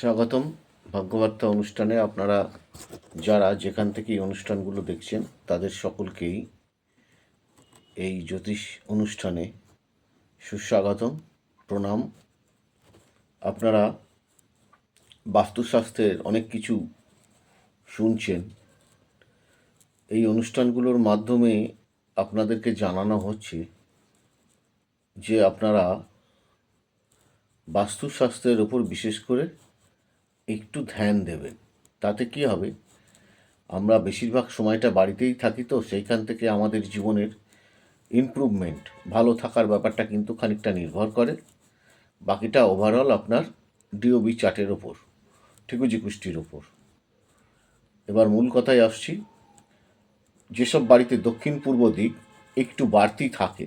স্বাগতম। ভাগ্যবার্তা অনুষ্ঠানে আপনারা যারা যেখান থেকে এই অনুষ্ঠানগুলো দেখছেন, তাদের সকলকেই এই জ্যোতিষ অনুষ্ঠানে সুস্বাগতম, প্রণাম। আপনারা বাস্তুশাস্ত্রের অনেক কিছু শুনছেন। এই অনুষ্ঠানগুলোর মাধ্যমে আপনাদেরকে জানানো হচ্ছে যে আপনারা বাস্তুশাস্ত্রের ওপর বিশেষ করে একটু ধ্যান দেবেন। তাতে কি হবে? আমরা বেশিরভাগ সময়টা বাড়িতেই থাকি তো, সেইখান থেকে আমাদের জীবনের ইমপ্রুভমেন্ট ভালো থাকার ব্যাপারটা কিন্তু খানিকটা নির্ভর করে। বাকিটা ওভারঅল আপনার ডিওবি চার্টের ওপর ঠিকুজি কুষ্টির ওপর। এবার মূল কথায় আসছি। যেসব বাড়িতে দক্ষিণ পূর্ব দিক একটু বাড়তি থাকে,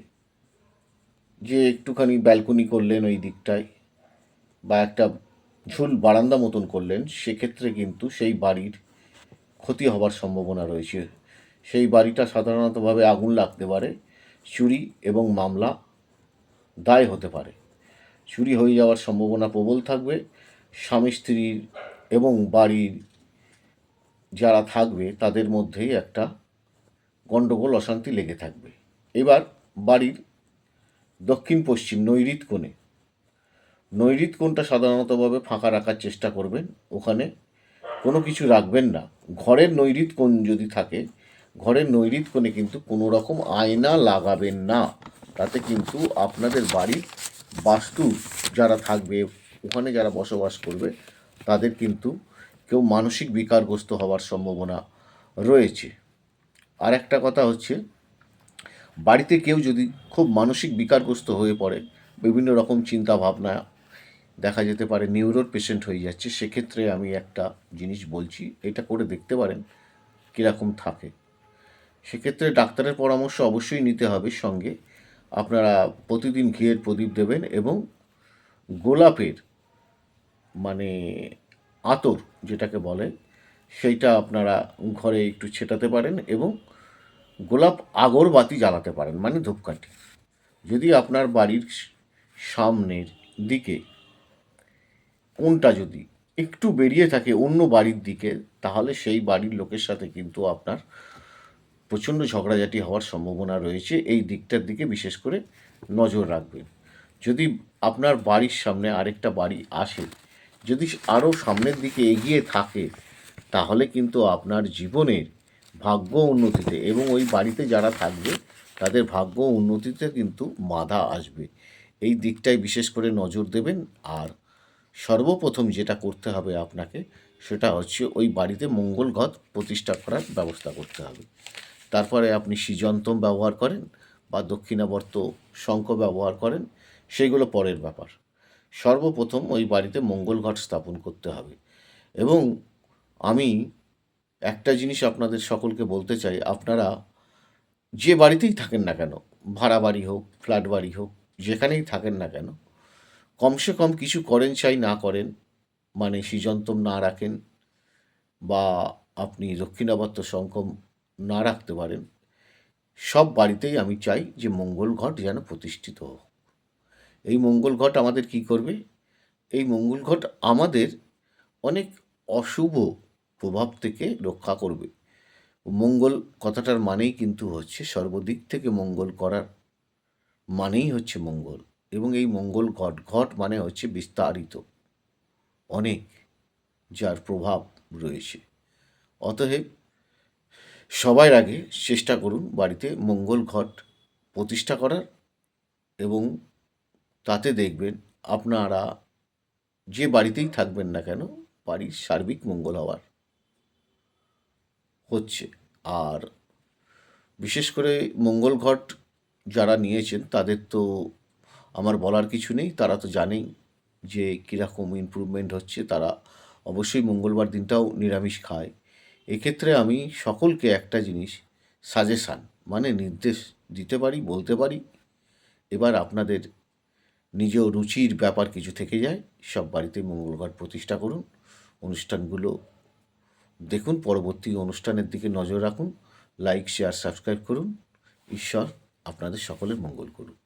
যে একটুখানি ব্যালকনি করলেন ওই দিকটায়, বা একটা ঝুল বারান্দা মতন করলেন, সেক্ষেত্রে কিন্তু সেই বাড়ির ক্ষতি হবার সম্ভাবনা রয়েছে। সেই বাড়িটা সাধারণতভাবে আগুন লাগতে পারে, চুরি এবং মামলা দায় হতে পারে। চুরি হয়ে যাওয়ার সম্ভাবনা প্রবল থাকবে। স্বামী স্ত্রীর এবং বাড়ির যারা থাকবে, তাদের মধ্যেই একটা গণ্ডগোল অশান্তি লেগে থাকবে। এবার বাড়ির দক্ষিণ পশ্চিম নৈরিত কোণে নৈরিত কোণটা সাধারণতভাবে ফাঁকা রাখার চেষ্টা করবেন, ওখানে কোনো কিছু রাখবেন না। ঘরের নৈরিত কোণ যদি থাকে, ঘরের নৈরিত কোণে কিন্তু কোনো রকম আয়না লাগাবেন না। তাতে কিন্তু আপনাদের বাড়ির বাস্তু যারা থাকবে, ওখানে যারা বসবাস করবে, তাদের কিন্তু কেউ মানসিক বিকারগ্রস্ত হওয়ার সম্ভাবনা রয়েছে। আর একটা কথা হচ্ছে, বাড়িতে কেউ যদি খুব মানসিক বিকারগ্রস্ত হয়ে পড়ে, বিভিন্ন রকম চিন্তা ভাবনা দেখা যেতে পারে নিউরোর পেশেন্ট হয়ে যাচ্ছে, সেক্ষেত্রে আমি একটা জিনিস বলছি, এটা করে দেখতে পারেন কীরকম থাকে। সেক্ষেত্রে ডাক্তারের পরামর্শ অবশ্যই নিতে হবে সঙ্গে। আপনারা প্রতিদিন ঘিয়ের প্রদীপ দেবেন এবং গোলাপের মানে আতর যেটাকে বলে, সেইটা আপনারা ঘরে একটু ছেটাতে পারেন এবং গোলাপ আগরবাতি জ্বালাতে পারেন মানে ধূপকাঠি। যদি আপনার বাড়ির সামনের দিকে কোনটা যদি একটু বেরিয়ে থাকে অন্য বাড়ির দিকে, তাহলে সেই বাড়ির লোকের সাথে কিন্তু আপনার প্রচণ্ড ঝগড়াঝাটি হওয়ার সম্ভাবনা রয়েছে। এই দিকটার দিকে বিশেষ করে নজর রাখবেন। যদি আপনার বাড়ির সামনে আরেকটা বাড়ি আসে, যদি আরও সামনের দিকে এগিয়ে থাকে, তাহলে কিন্তু আপনার জীবনের ভাগ্য উন্নতিতে এবং ওই বাড়িতে যারা থাকবে, তাদের ভাগ্য উন্নতিতে কিন্তু বাধা আসবে। এই দিকটায় বিশেষ করে নজর দেবেন আর সর্বপ্রথম যেটা করতে হবে আপনাকে, সেটা হচ্ছে ওই বাড়িতে মঙ্গল ঘট প্রতিষ্ঠা করার ব্যবস্থা করতে হবে। তারপরে আপনি সৃজন্তম ব্যবহার করেন বা দক্ষিণাবর্ত শঙ্খ ব্যবহার করেন, সেগুলো পরের ব্যাপার। সর্বপ্রথম ওই বাড়িতে মঙ্গল ঘট স্থাপন করতে হবে। এবং আমি একটা জিনিস আপনাদের সকলকে বলতে চাই, আপনারা যে বাড়িতেই থাকেন না কেন, ভাড়া বাড়ি হোক, ফ্ল্যাট বাড়ি হোক, যেখানেই থাকেন না কেন কমসে কম কিছু করেন চাই, না করেন মানে সৃজন্তম না রাখেন বা আপনি দক্ষিণাবর্ত শঙ্কম না রাখতে পারেন, সব বাড়িতেই আমি চাই যে মঙ্গল ঘট যেন প্রতিষ্ঠিত হোক। এই মঙ্গল ঘট আমাদের কি করবে? এই মঙ্গল ঘট আমাদের অনেক অশুভ প্রভাব থেকে রক্ষা করবে। মঙ্গল কথাটার মানেই কিন্তু হচ্ছে সর্বদিক থেকে মঙ্গল করার, মানেই হচ্ছে মঙ্গল। এবং এই মঙ্গল ঘট ঘট মানে হচ্ছে বিস্তারিত। অনেক যার প্রভাব রয়েছে। অতএব সবার আগে চেষ্টা করুন বাড়িতে মঙ্গল ঘট প্রতিষ্ঠা করার এবং তাতে দেখবেন আপনারা যে বাড়িতেই থাকবেন না কেন, বাড়ির সার্বিক মঙ্গল হওয়ার হচ্ছে। আর বিশেষ করে মঙ্গল ঘট যারা নিয়েছেন, তাদের তো আমার বলার কিছু নেই, তারা তো জানেই যে কীরকম ইমপ্রুভমেন্ট হচ্ছে, তারা অবশ্যই মঙ্গলবার দিনটাও নিরামিষ খায়। এক্ষেত্রে আমি সকলকে একটা জিনিস সাজেশান মানে নির্দেশ দিতে পারি, বলতে পারি। এবার আপনাদের নিজ রুচির ব্যাপার কিছু থেকে যায়, সব বাড়িতে মঙ্গলবার প্রতিষ্ঠা করুন, অনুষ্ঠানগুলো দেখুন, পরবর্তী অনুষ্ঠানের দিকে নজর রাখুন লাইক শেয়ার সাবস্ক্রাইব করুন। ঈশ্বর আপনাদের সকলের মঙ্গল করুন